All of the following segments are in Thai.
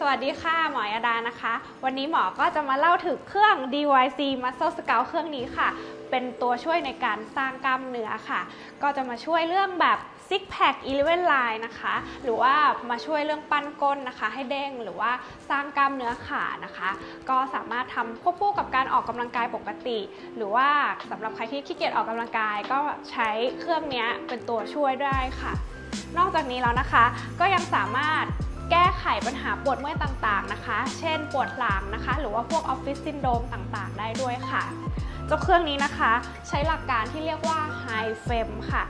สวัสดีค่ะ หมอยาดานะคะ วันนี้หมอก็จะมาเล่าถึงเครื่อง DYC Muscle Scout เครื่องนี้ค่ะ เป็นตัวช่วยในการสร้างกล้ามเนื้อค่ะ ก็จะมาช่วยเรื่องแบบ Six Pack 11 Line นะคะ หรือว่ามาช่วยเรื่องปั้นก้นนะคะ ให้เด้งหรือว่าสร้างกล้ามเนื้อขานะคะ ก็สามารถทำควบคู่กับการออกกำลังกายปกติ หรือว่าสำหรับใครที่ขี้เกียจออกกำลังกาย ก็ใช้เครื่องนี้เป็นตัวช่วยได้ค่ะ นอกจากนี้แล้วนะคะ ก็ยังสามารถ แก้ไขปัญหาปวดเมื่อยต่างๆนะคะ เช่นปวดหลังนะคะ หรือว่าพวกออฟฟิศซินโดรมต่างๆ ได้ด้วยค่ะ เจ้าเครื่องนี้นะคะ ใช้หลักการที่เรียกว่า High FEM ค่ะ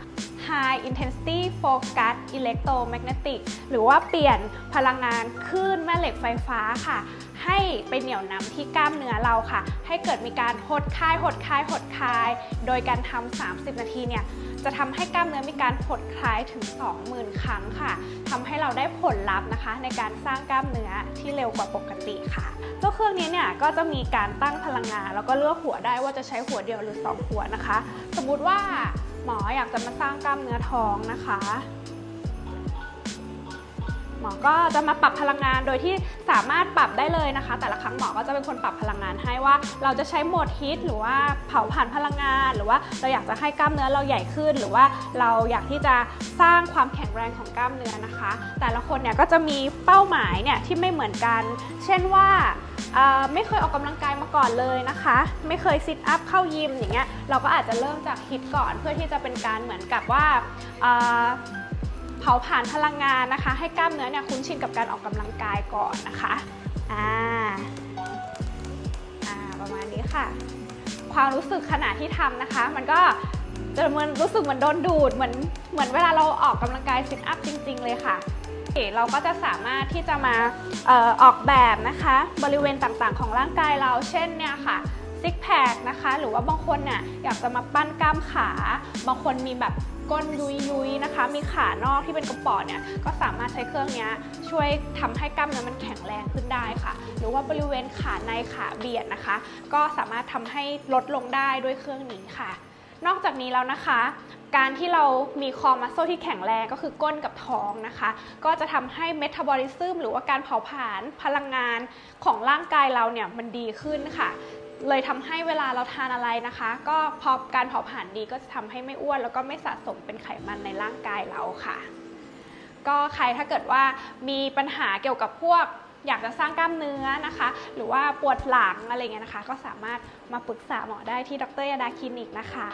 High Intensity Focus Electromagnetic หรือว่าเปลี่ยนพลังงานคลื่นแม่เหล็กไฟฟ้าค่ะ ให้ไปเหนี่ยวนำที่กล้ามเนื้อเราค่ะ ให้เกิดมีการหดคลายหดคลายหดคลาย โดยการทำ30 นาทีเนี่ยจะทำให้กล้ามเนื้อมีการหดคลายถึง 20,000 ครั้งค่ะทำให้เราได้ผลลัพธ์นะคะ ในการสร้างกล้ามเนื้อที่เร็วกว่าปกติค่ะเจ้าเครื่องนี้เนี่ยก็จะมีการตั้งพลังงาน แล้วก็เลือกหัวได้ว่าจะใช้หัวเดียวหรือ 2 หัวนะคะ สมมุติว่าหมออยากจะมาสร้างกล้ามเนื้อท้องนะคะ มอก็จะมาปรับพลังงานโดยที่สามารถปรับได้เลยนะคะ แต่ละครั้งหมอก็จะเป็นคนปรับพลังงานให้ว่าเราจะใช้โหมดฮิตหรือว่าเผาผ่านพลังงาน หรือว่าเราอยากจะให้กล้ามเนื้อเราใหญ่ขึ้น หรือว่าเราอยากที่จะสร้างความแข็งแรงของกล้ามเนื้อนะคะ แต่ละคนเนี่ยก็จะมีเป้าหมายเนี่ยที่ไม่เหมือนกัน เช่นว่าไม่เคยออกกำลังกายมาก่อนเลยนะคะ ไม่เคยซิทอัพเข้ายิมอย่างเงี้ยเราก็อาจจะเริ่มจากฮิตก่อนเพื่อที่จะเป็นการเหมือนกับว่า เผาผ่านพลังงานนะคะ ให้กล้ามเนื้อเนี่ยคุ้นชินกับการออกกำลังกายก่อนนะคะอ่าอ่าประมาณนี้ค่ะ ความรู้สึกขณะที่ทำนะคะ มันก็จะเหมันรู้สึกเหมือนโดนดูดเหมือนเหมือนเวลาเราออกกำลังกายซิทอัพจริง ๆ เลยค่ะเราก็จะสามารถที่จะมาออกแบบนะคะ บริเวณต่างๆ ของร่างกายเราเช่นเนี่ยค่ะ ซิกแพคนะคะ หรือว่าบางคนเนี่ยอยากจะมาปั้นกล้ามขา บางคนมีแบบก้นยุยยุยนะคะ มีขานอกที่เป็นกระป๋อเนี่ย ก็สามารถใช้เครื่องนี้ช่วยทำให้กล้ามเนื้อมันแข็งแรงขึ้นได้ค่ะ หรือว่าบริเวณขาในขาเบียดนะคะ ก็สามารถทำให้ลดลงได้ด้วยเครื่องนี้ค่ะ นอกจากนี้แล้วนะคะ การที่เรามีคอมัสโซที่แข็งแรงก็คือก้นกับท้องนะคะ ก็จะทำให้เมตาบอลิซึมหรือว่าการเผาผลาญพลังงานของร่างกายเราเนี่ยมันดีขึ้นค่ะ เลยทำให้เวลาเราทานอะไรนะคะ ก็พอการเผาผลาญดีก็จะทำให้ไม่อ้วน แล้วก็ไม่สะสมเป็นไขมันในร่างกายเราค่ะ ก็ใครถ้าเกิดว่ามีปัญหาเกี่ยวกับพวกอยากจะสร้างกล้ามเนื้อนะคะ หรือว่าปวดหลังอะไรเงี้ยนะคะ ก็สามารถมาปรึกษาหมอได้ที่ดรยาดาคลินิกนะคะ